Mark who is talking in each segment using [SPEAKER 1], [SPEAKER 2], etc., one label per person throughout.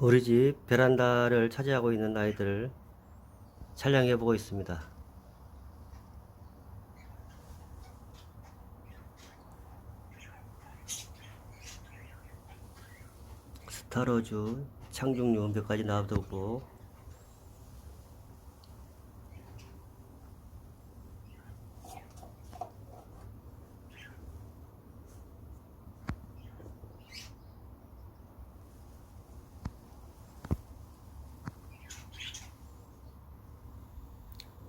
[SPEAKER 1] 우리 집 베란다를 차지하고 있는 아이들을 촬영해 보고 있습니다. 스타로즈, 창중용 몇 가지 놔두고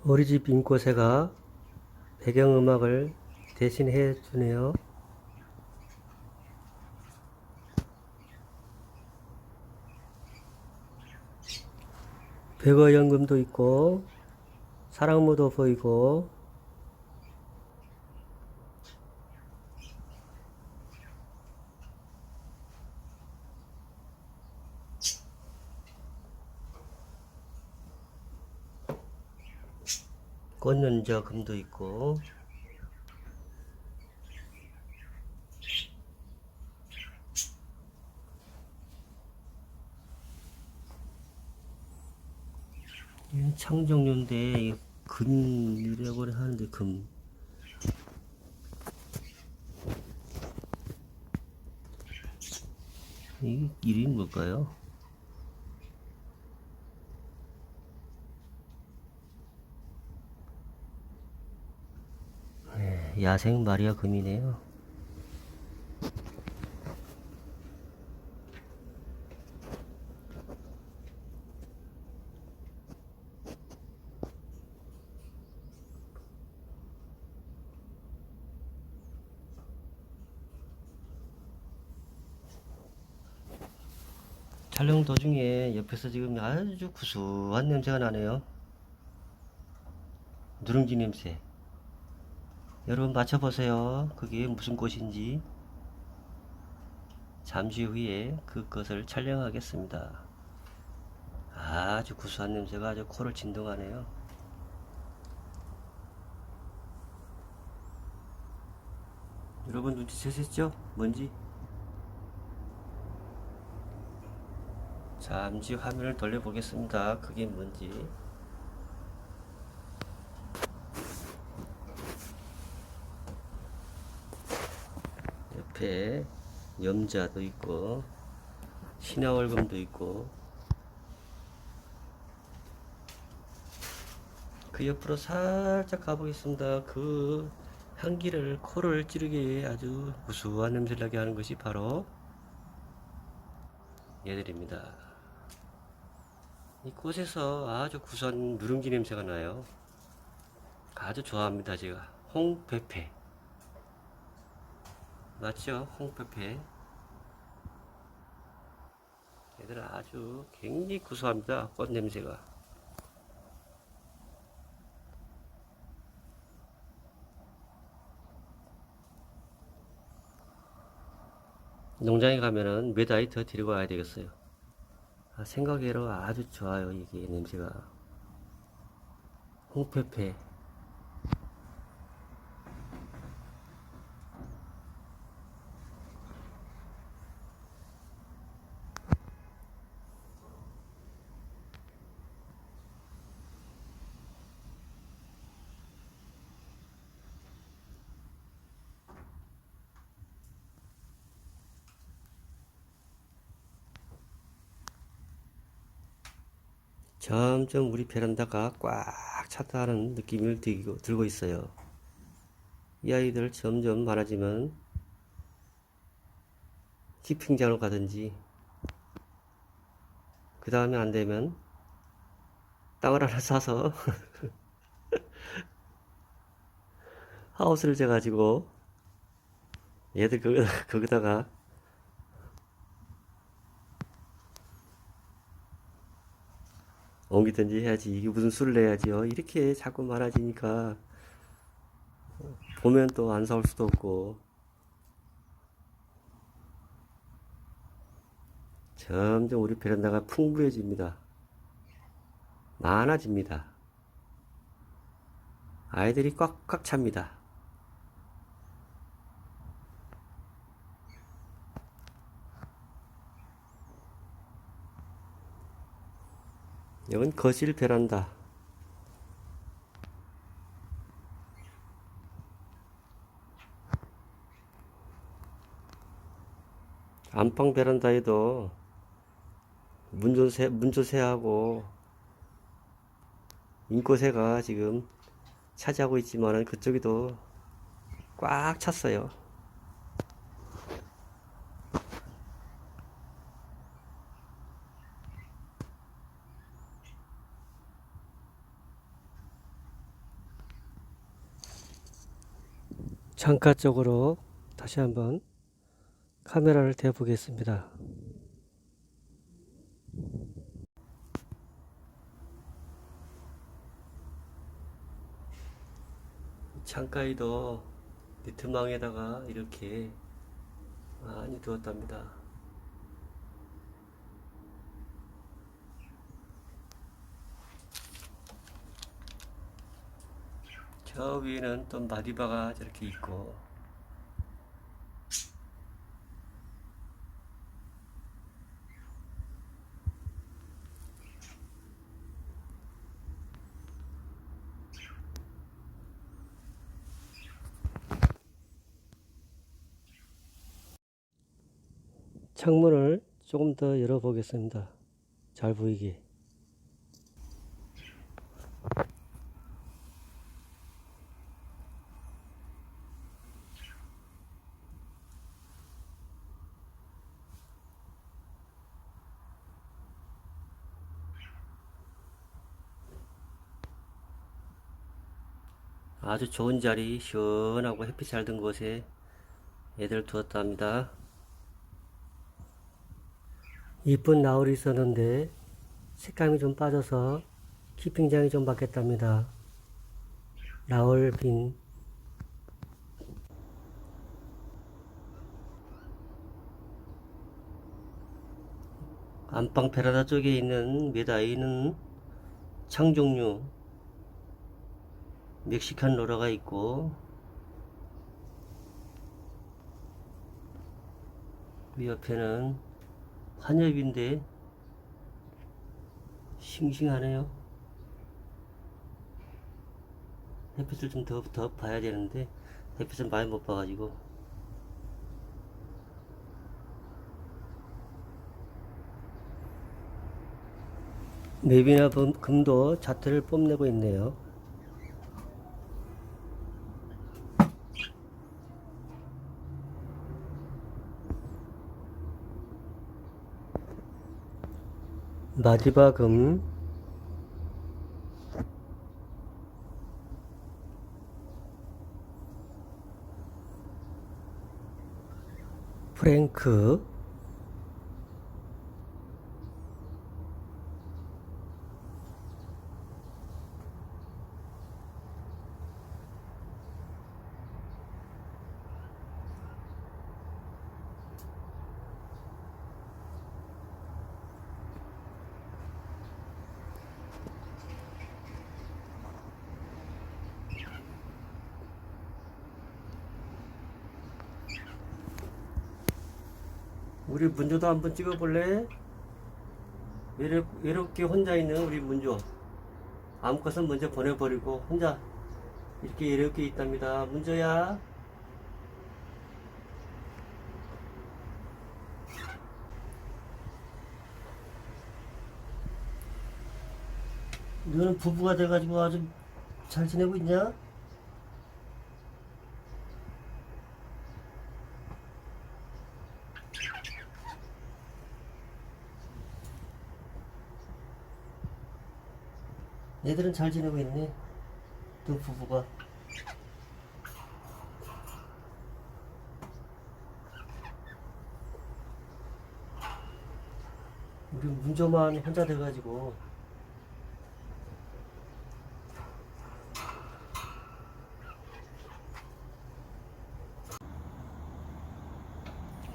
[SPEAKER 1] 우리 집 인꼬새가 배경음악을 대신해 주네요. 백어 연금도 있고 사랑무도 보이고 꽃연자 금도 있고 이게 금이라고 하는데 금이 이름이 뭘까요? 야생 마리아 금이네요. 촬영 도중에 옆에서 지금 아주 구수한 냄새가 나네요. 누룽지 냄새. 여러분 맞춰보세요. 그게 무슨 꽃인지. 잠시 후에 그것을 촬영하겠습니다. 아주 구수한 냄새가 아주 코를 진동하네요. 여러분 눈치채셨죠? 뭔지? 잠시 화면을 돌려보겠습니다. 그게 뭔지. 옆에 염자도 있고 신화월금도 있고 그 옆으로 살짝 가보겠습니다. 그 향기를 코를 찌르게 아주 구수한 냄새를 나게 하는 것이 바로 얘들입니다. 이 꽃에서 아주 구수한 누룽지 냄새가 나요. 아주 좋아합니다, 제가. 홍페페. 맞죠? 홍페페. 얘들 아주 굉장히 구수합니다. 꽃 냄새가. 농장에 가면은 몇 아이 더 데리고 와야 되겠어요. 아, 생각외로 아주 좋아요, 이게 냄새가. 홍페페. 점점 우리 베란다가 꽉 찼다는 느낌을 들고, 들고 있어요. 이 아이들 점점 많아지면 키핑장으로 가든지 그 다음에 안 되면 땅을 하나 사서 하우스를 재가지고 얘들 그, 거기다가 옮기든지 해야지 이게 무슨 수를 내야지요? 이렇게 자꾸 많아지니까 보면 또 안 사올 수도 없고. 점점 우리 베란다가 풍부해집니다. 많아집니다. 아이들이 꽉꽉 찹니다 여긴 거실 베란다. 안방 베란다에도 문조새, 문조새하고 인꼬새가 지금 차지하고 있지만은 그쪽에도 꽉 찼어요. 창가 쪽으로 다시 한번 카메라를 대 보겠습니다. 창가에도 니트망에다가 이렇게 많이 두었답니다. 저 위에는 또 마디바가 저렇게 있고 창문을 조금 더 열어 보겠습니다. 잘 보이게. 아주 좋은 자리, 시원하고 햇빛 잘 든 곳에 애들 두었답니다. 이쁜 나울이 있었는데 색감이 좀 빠져서 키핑장이 좀 바뀌었답니다. 나울빈 안방 베라다 쪽에 있는 메다이는 창 종류 멕시칸 로라가 있고 그 옆에는 한엽인데 싱싱하네요. 햇빛을 좀 더 더 봐야 되는데 햇빛을 많이 못 봐가지고 맵이나 금- 금도 자태를 뽐내고 있네요. 금. 프랭크 우리 문조도 한번 찍어볼래? 외롭, 외롭게 혼자 있는 우리 문조 아무것은 먼저 보내버리고 혼자 이렇게 외롭게 있답니다 문조야 너는 부부가 돼가지고 아주 잘 지내고 있냐? 애들은 잘 지내고 있네. 두 부부가. 우리 문조만 혼자 돼가지고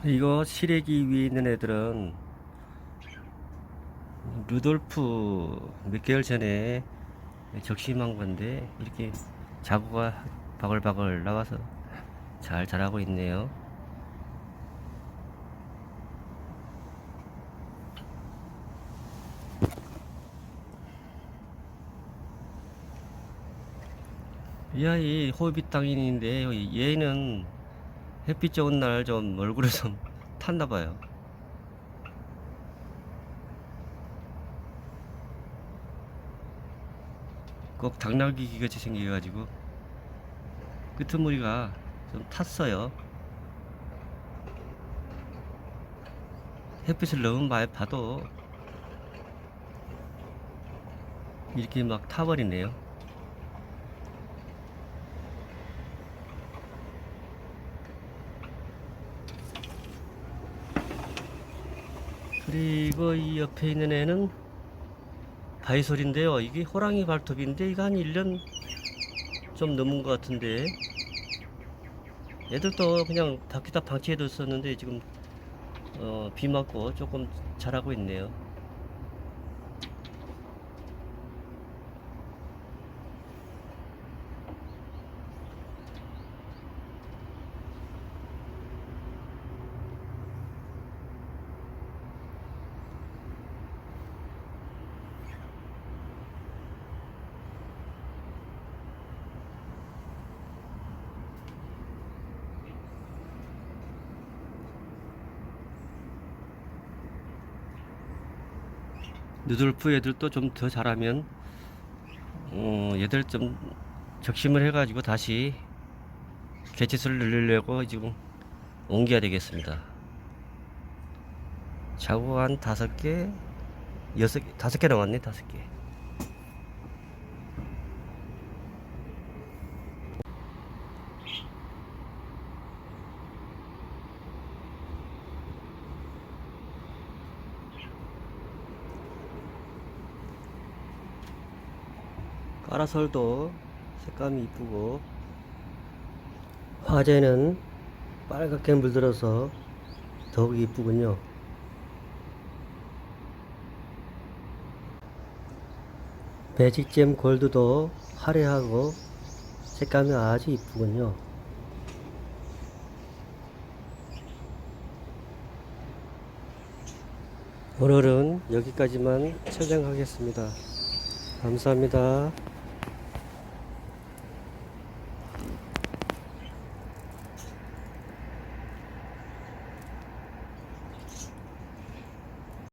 [SPEAKER 1] 이거 시래기 위에 있는 애들은 루돌프 몇 개월 전에 네, 적심한 건데 이렇게 자구가 바글바글 나와서 잘 자라고 있네요. 이 아이 호비 땅인인데 얘는 햇빛 좋은 날 좀 얼굴에 좀 탔나 봐요. 꼭 당나귀 같이 생겨가지고 끄트머리가 좀 탔어요. 햇빛을 너무 많이 봐도 이렇게 막 타버리네요. 그리고 이 옆에 있는 애는 바이솔인데요. 이게 호랑이 발톱인데 이거 한 1년 좀 넘은 것 같은데 얘들도 그냥 다키다 방치해뒀었는데 지금 어, 비 맞고 조금 자라고 있네요. 누들프 애들도 좀 더 자라면 어, 얘들 좀 적심을 해가지고 다시 개체수를 늘리려고 지금 옮겨야 되겠습니다. 자고 한 다섯 개, 여섯 개, 다섯 개 남았네, 다섯 개. 까라솔도 색감이 이쁘고 화재는 빨갛게 물들어서 더욱 이쁘군요. 매직잼 골드도 화려하고 색감이 아주 이쁘군요. 오늘은 여기까지만 촬영하겠습니다. 감사합니다.